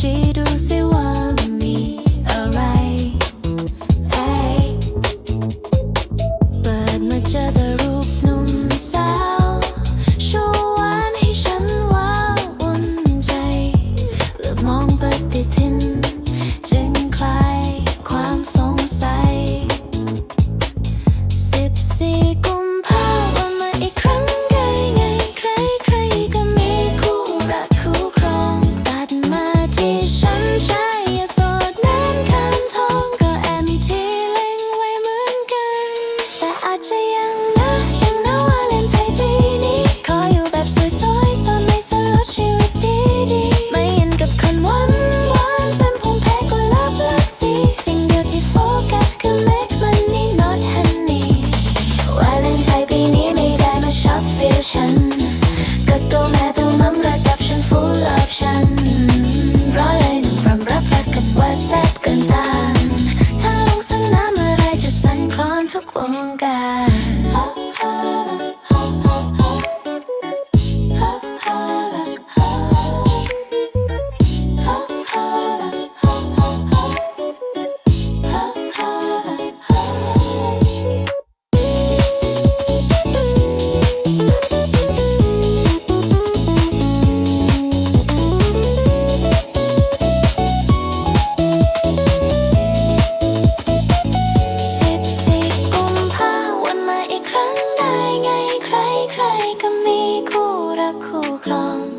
She do seu ar. ก็มีคู่รักคู่ครอง